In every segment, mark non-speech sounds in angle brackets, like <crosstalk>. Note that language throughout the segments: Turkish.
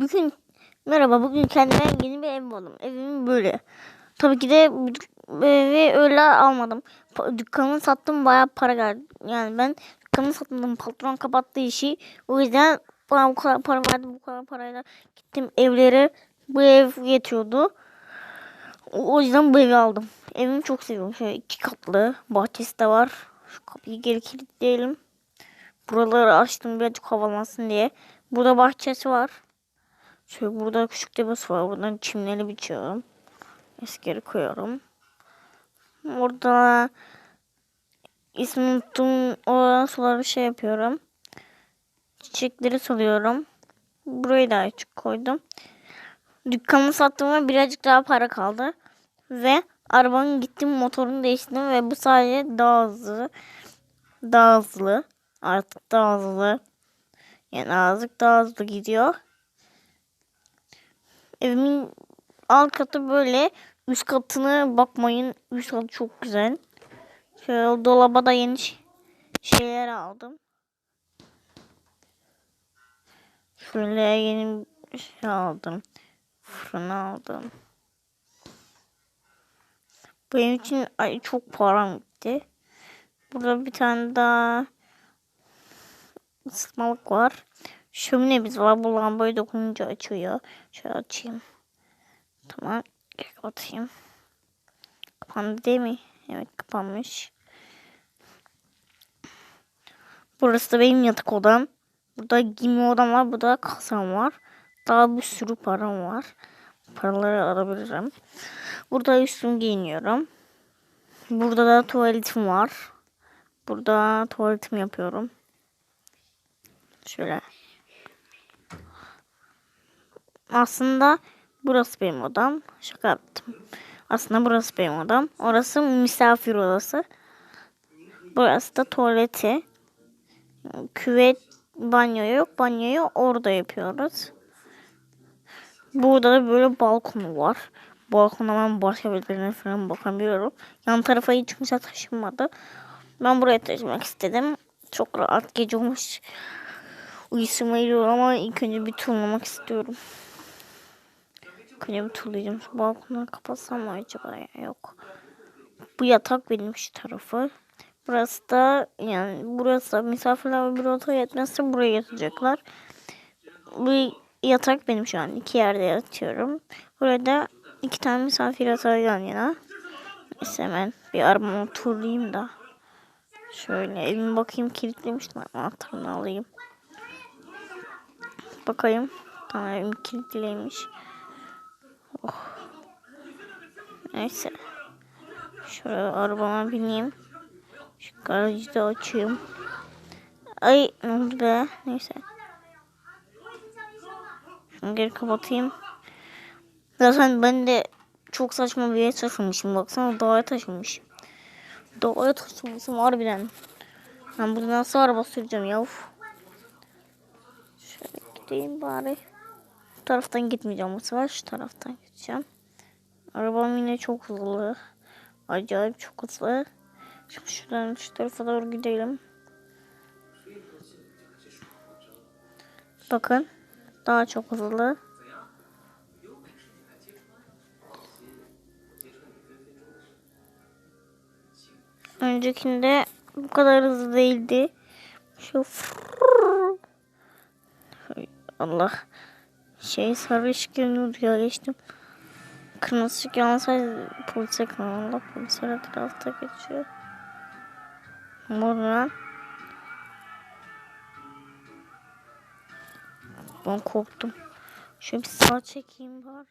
Bugün merhaba bugün kendime yeni bir ev buldum. Evim böyle. Tabii ki de evi öyle almadım. Dükkanımı sattım bayağı para geldi. Yani ben dükkanımı sattım patron kapattı işi. O yüzden bana bu kadar para verdi bu kadar parayla gittim evlere. Bu ev yetiyordu. O yüzden bu evi aldım. Evimi çok seviyorum. Şöyle iki katlı bahçesi de var. Şu kapıyı geri kilitleyelim. Buraları açtım birazcık havalansın diye. Burada bahçesi var. Şöyle burada küçük tepesi var. Buradan çimleri biçiyorum. Eskeri koyuyorum. Orada ismini unuttum. O suları şey yapıyorum. Çiçekleri salıyorum. Burayı da açık koydum. Dükkanımı sattım ve birazcık daha para kaldı. Ve arabanın gittim motorunu değiştirdim ve bu sayede daha hızlı daha hızlı artık daha hızlı yani azıcık daha hızlı gidiyor. Evimin alt katı böyle. Üst katına bakmayın. Üst katı çok güzel. Şöyle dolaba da yeni şeyler aldım. Şöyle yeni şey aldım. Fırın aldım. Benim için ay, çok param gitti. Burada bir tane daha ısıtmalık var. Şöminemiz var. Bu lambayı dokununca açıyor. Şöyle açayım. Tamam. Kapatayım. Kapandı değil mi? Evet kapanmış. Burası da benim yatak odam. Burada giyinme odam var. Burada kasam var. Daha bir sürü param var. Paraları alabilirim. Burada üstümü giyiniyorum. Burada da tuvaletim var. Burada tuvaletimi yapıyorum. Şöyle. Aslında burası benim odam. Şaka yaptım. Aslında burası benim odam. Orası misafir odası. Burası da tuvaleti. Küvet banyo yok. Banyoyu orada yapıyoruz. Burada da böyle balkonu var. Balkona ben başka birilerine falan bakabiliyorum. Yan tarafa hiç kimse taşınmadı. Ben buraya taşımak istedim. Çok rahat gece olmuş. Geliyor ama ilk önce bir turlamak istiyorum. Bir turlayacağım. Şu balkonları kapatsam mı acaba ya? Yok. Bu yatak benim şu tarafı. Burası da yani burası da misafirler bir oda yetmezse buraya yatacaklar. Bu yatak benim şu an. iki yerde yatıyorum. Burada iki tane misafir yatağı yan yana. Neyse hemen bir arabama turlayayım da. Şöyle evime bakayım kilitlemiş mi? Anahtarını alayım. Bakayım. Tamam evim kilitliymiş. Oh. Neyse. Şöyle arabama bineyim. Şu garajı da açayım. Ay ne oldu be? Neyse. Şunu geri kapatayım. Zaten ben de çok saçma bir yere taşınmışım. Baksana dağa taşınmışım. Dağa taşınmışım harbiden. Ben burada nasıl araba süreceğim ya? Uf. Şöyle gideyim bari. Bu taraftan gitmeyeceğim bu sefer. Şu taraftan gideceğim. Arabam yine çok hızlı. Acayip çok hızlı. Şimdi şuradan şu tarafa doğru gidelim. Bakın. Daha çok hızlı. Öncekinde bu kadar hızlı değildi. Şu Allah. Şey sarı ışık yanıyordu ya. Kırmızı ışık yansaydı polise kanalında polisler etrafta geçiyor. Buradan Ben korktum. Şöyle bir sağa çekeyim bari.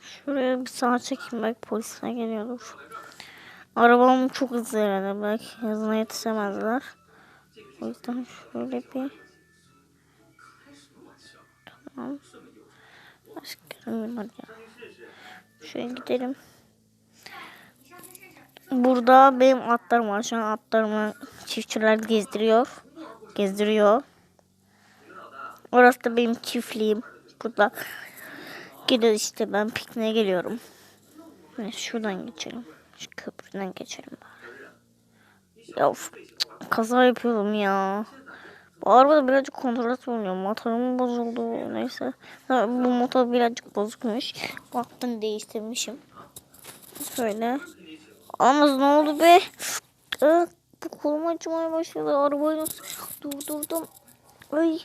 Şuraya bir sağa çekeyim belki polisler geliyordur. Arabam çok hızlı herhalde. Belki hızına yetişemezler. O yüzden şöyle bir... Tamam. Var ya? Şöyle gidelim. Burada benim atlarım var. Şu an atlarımı çiftçiler gezdiriyor. Gezdiriyor. Orası da benim çiftliğim. Burada gidiyor işte ben pikniğe geliyorum. Neyse şuradan geçelim. Şu köprüden geçelim bari. Of, kaza yapıyorum ya. Bu arabada birazcık kontrol olmuyor. Motorum bozuldu. Neyse. Bu motor birazcık bozukmuş. Baktım değiştirmişim. Şöyle. Ama ne oldu be? Aa, bu kolum acımaya başladı. Arabayı nasıl durdurdum. Ay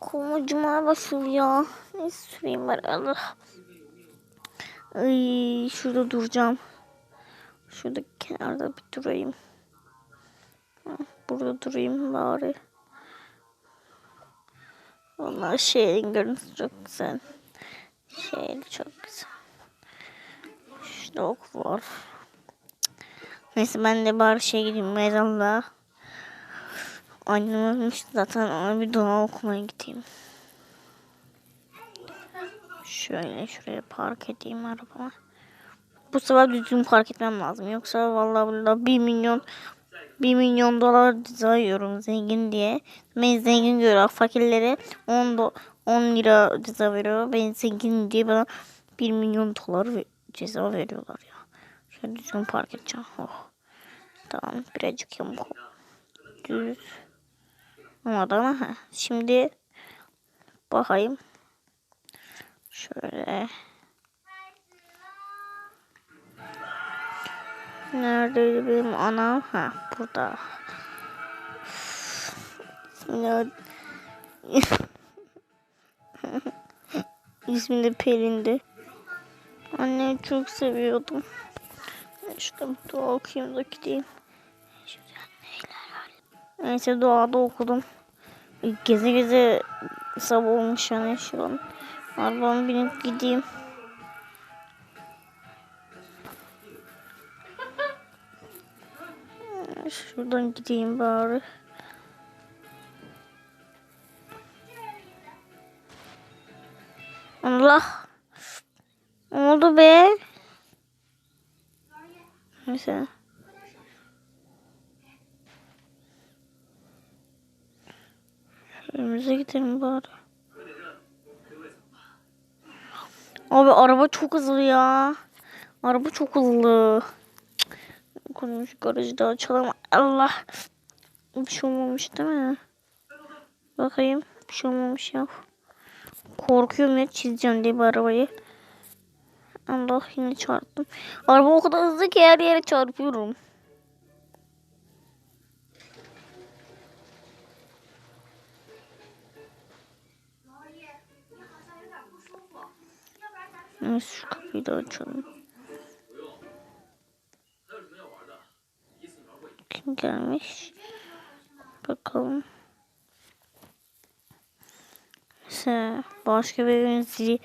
kolum acımaya başladı ya. Neyse süreyim. Allah. Ay şurada duracağım. Şurada kenarda bir durayım. Burada durayım bari. Vallahi şehrin görüntüsü çok güzel. Şehir çok güzel. Şurada ok var. Neyse ben de bari şey gideyim mezarlığa. Annem ölmüş zaten ona bir dua okumaya gideyim. Şöyle şuraya park edeyim arabamı. Bu sefer düzgün park etmem lazım. Yoksa vallahi billahi 1 milyon 1 milyon dolar ceza zengin diye. Ben zengin görüyorum. Fakirlere 10, do, 10 lira ceza veriyor. Ben zengin diye bana 1 milyon dolar ceza veriyorlar ya. Şöyle düzgün park edeceğim. Oh. Tamam birazcık yamuk. Düz. Ama ha. Şimdi bakayım. Şöyle. Neredeydi benim anam? Ha burada. Bismillah. <laughs> İsmi de Pelin'di. Annemi çok seviyordum. İşte dua okuyayım da gideyim. Neyse doğada okudum. Geze geze sabah olmuş yani şu an. Arabamı binip gideyim. Şuradan gideyim bari. Allah. Ne oldu be? Neyse. Önümüze gidelim bari. Abi araba çok hızlı ya. Araba çok hızlı. Konuş garajı da açalım. Allah. Bir şey olmamış değil mi? Bakayım. Bir şey olmamış ya. Korkuyorum ya çizeceğim diye bu arabayı. Allah yine çarptım. Araba o kadar hızlı ki her yere çarpıyorum. Neyse şu kapıyı da açalım. Gelmiş? Bakalım. Neyse başka bir evin zili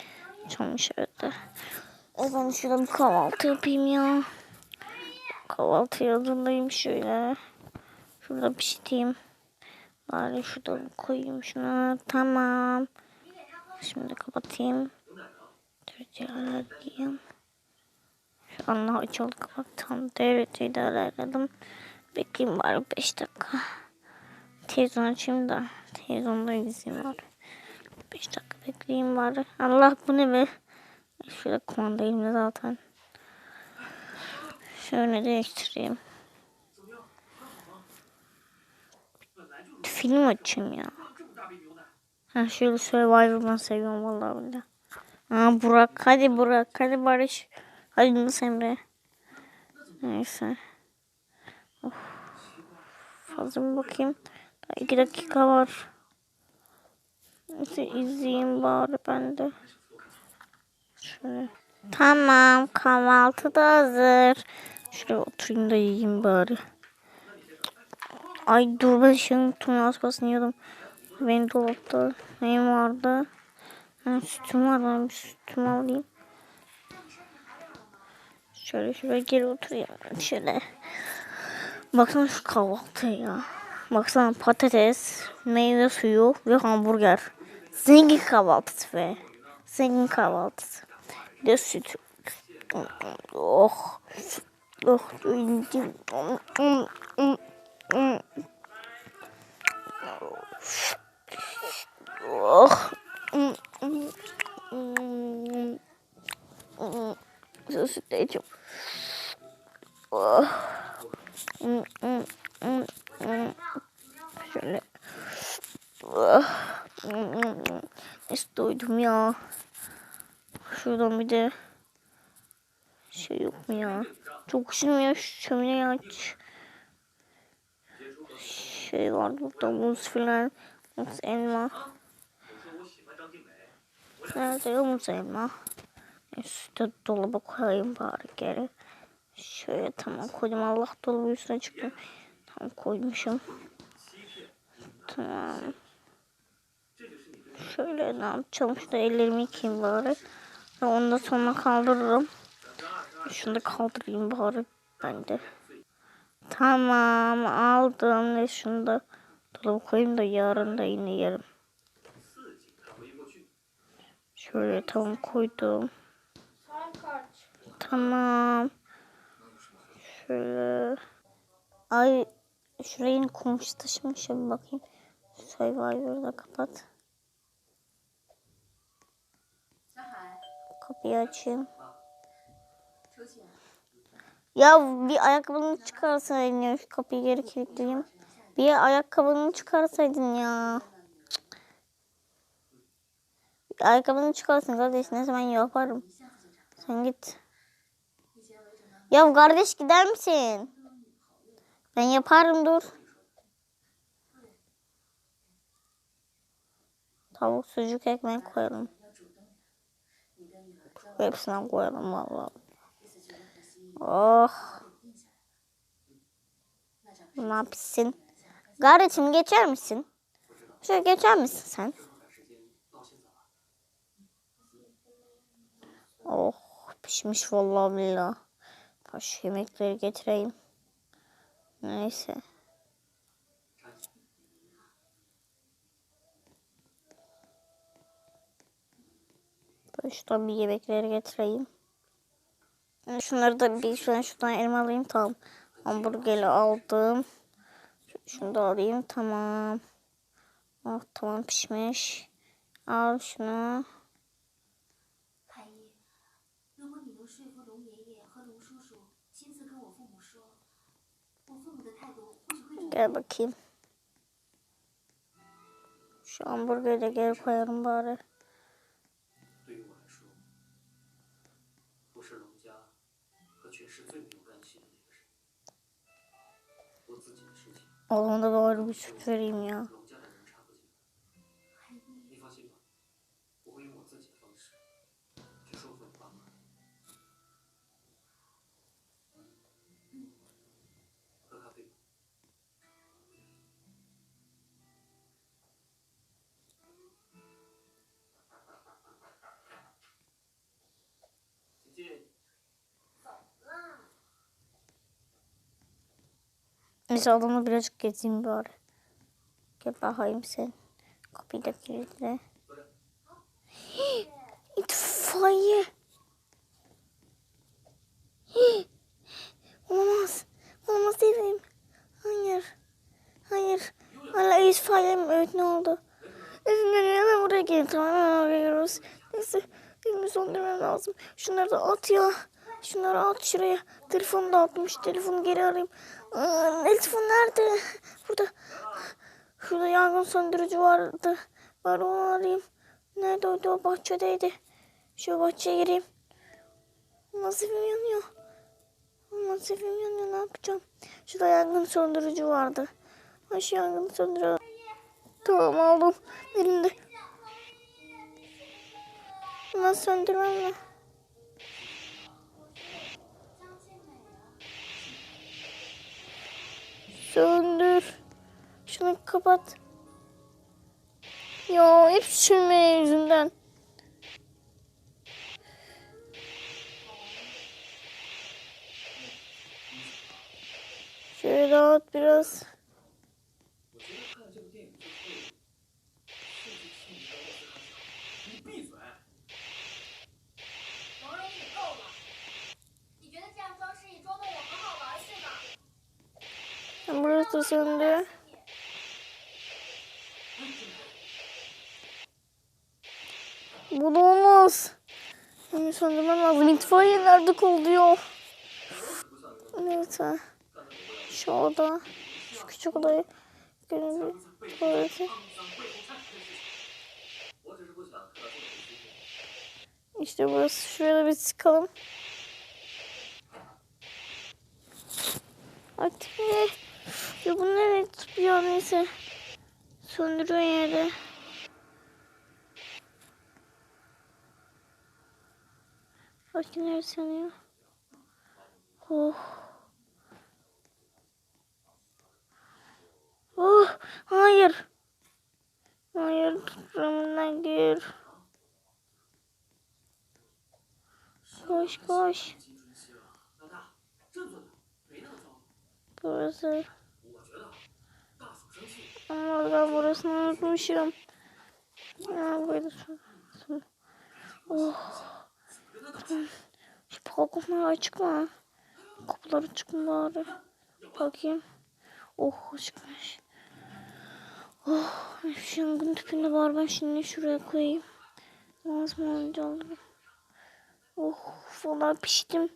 çalmış evde. E ben şuradan bir kahvaltı yapayım ya. Kahvaltı hazırlayayım şöyle. Şurada pişireyim. Bari şurada koyayım şunu. Tamam. Şimdi kapatayım. Türkçeler diyeyim. Şu an açıldı kapattım. Devleti de ayarladım. Bekleyeyim bari 5 dakika. Televizyon açayım da. Televizyonda izleyeyim bari. 5 dakika bekleyeyim bari. Allah bu ne be? Şöyle kumanda elimde zaten. Şöyle değiştireyim. Film açayım ya. Ha şöyle Survivor ben seviyorum vallahi billahi. Aa Burak hadi Burak hadi Barış. Hadi Yunus. Neyse. Fazla bakayım? Daha iki dakika var. Neyse izleyeyim bari ben de. Şöyle. Tamam kahvaltı da hazır. Şuraya oturayım da yiyeyim bari. Ay dur ben şimdi tüm az kalsın yiyordum. Benim dolapta neyim vardı? Ha, sütüm var ben bir sütümü alayım. Şöyle şuraya geri oturayım. Şöyle. Baksana şu kahvaltıya ya. Baksana patates, meyve suyu ve hamburger. Zengin kahvaltısı be. Zengin kahvaltısı. Bir de süt. Oh. Oh. Oh. Süt de içiyorum. Oh. Şöyle. doydum ya. Şuradan bir de şey yok mu ya? Çok üşümüyor şu şömineyi aç. Şey var burada muz filan. Muz elma. Nerede ya muz elma? Üstte dolaba koyayım bari geri. Şöyle tamam koydum. Allah dolabı üstüne çıktım. Tamam koymuşum. Tamam. Şöyle ne yapacağım? Şurada ellerimi yıkayayım bari. Ve onu da sonra kaldırırım. Şunu da kaldırayım bari ben de. Tamam aldım. Ve şunu da dolaba koyayım da yarın da yine yerim. Şöyle tamam koydum. Tamam. Şöyle. Ay şuraya yine komşu taşımış bir bakayım. Survivor'da kapat. kapıyı açayım. Ya bir ayakkabını çıkarsaydın ya şu kapıyı geri kilitleyeyim. Bir ayakkabını çıkarsaydın ya. Bir ayakkabını çıkarsın kardeş ne zaman yaparım. Sen git. Ya kardeş gider misin? Ben yaparım dur. Tavuk sucuk ekmek koyalım. Hepsinden koyalım vallahi. Oh. Ne yapıyorsun? Kardeşim geçer misin? Şöyle geçer misin sen? Oh pişmiş vallahi billah. Taş yemekleri getireyim. Neyse. Ben Şuradan bir yemekleri getireyim. Şunları da bir şuradan, şuradan elma alayım. Tamam. Hamburgeri aldım. Şunu da alayım. Tamam. Oh tamam pişmiş. Al şunu. Gel bakayım. Şu hamburgeri de geri koyarım bari. 事情，Oğluma da bari bir süt vereyim ya. Neyse odamda birazcık gezeyim bari. Gel bakayım sen. Kapıyı da kilitle. <gasps> İtfaiye. <gasps> Olmaz. Olmaz evim. Hayır. Hayır. Hala itfaiye mi? Evet ne oldu? Evimden hemen buraya gelin. Tamam geliyoruz. Neyse evimi söndürmem lazım. Şunları da at ya. Şunları at şuraya. Telefonu da atmış. Telefonu geri arayayım. Telefon nerede? Burada. Şurada yangın söndürücü vardı. Var onu arayayım. Nerede o? Bahçedeydi. Şu bahçeye gireyim. Nasıl yanıyor? Nasıl yanıyor? Ne yapacağım? Şurada yangın söndürücü vardı. Ha şu yangın söndürücü. Tamam aldım. Elimde. Nasıl söndürmem mi? Söndür. Şunu kapat. Ya hep sürme yüzünden. Şöyle rahat biraz. Burası söndü. Bu da olmaz. Hemen söndürmem lazım. İtfaiye nerede kalıyor? Neyse. Şu oda. Şu küçük odayı. Gönüllü tuvaleti. İşte burası. Şuraya da bir çıkalım. Artık? Ya bunu nereye tutuyor neyse. Söndürüyor yere. Bakın nerede sanıyor. Oh. Oh hayır. Hayır programından gir. Koş koş. Burası. Allah burasını unutmuşum. Ya böyle Oh. Şu kapıları açık mı? Kapılar açık bari? Bakayım. Oh açıkmış. Oh yangın tüpünde var ben şimdi şuraya koyayım. Lazım olunca alırım. Oh valla piştim.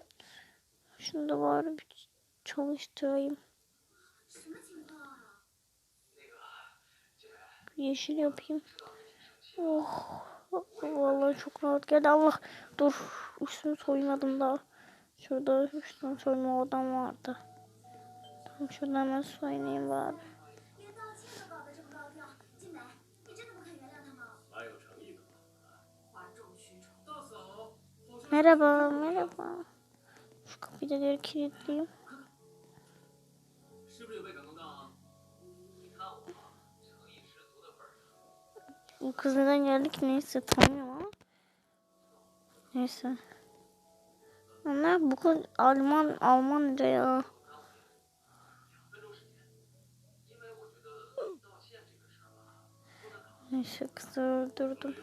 Şunu da bari bir çalıştırayım. yeşil yapayım. Oh. Vallahi çok rahat geldi. Allah dur. Üstünü soymadım daha. Şurada üç tane soyma odam vardı. Tamam şuradan hemen soyunayım bari. Merhaba, merhaba. Şu kapıyı da geri kilitleyeyim. Bu kız neden geldi ki neyse tanıyorum ama. Neyse. Onlar bu kız Alman Almanca ya. Neyse kızı öldürdüm.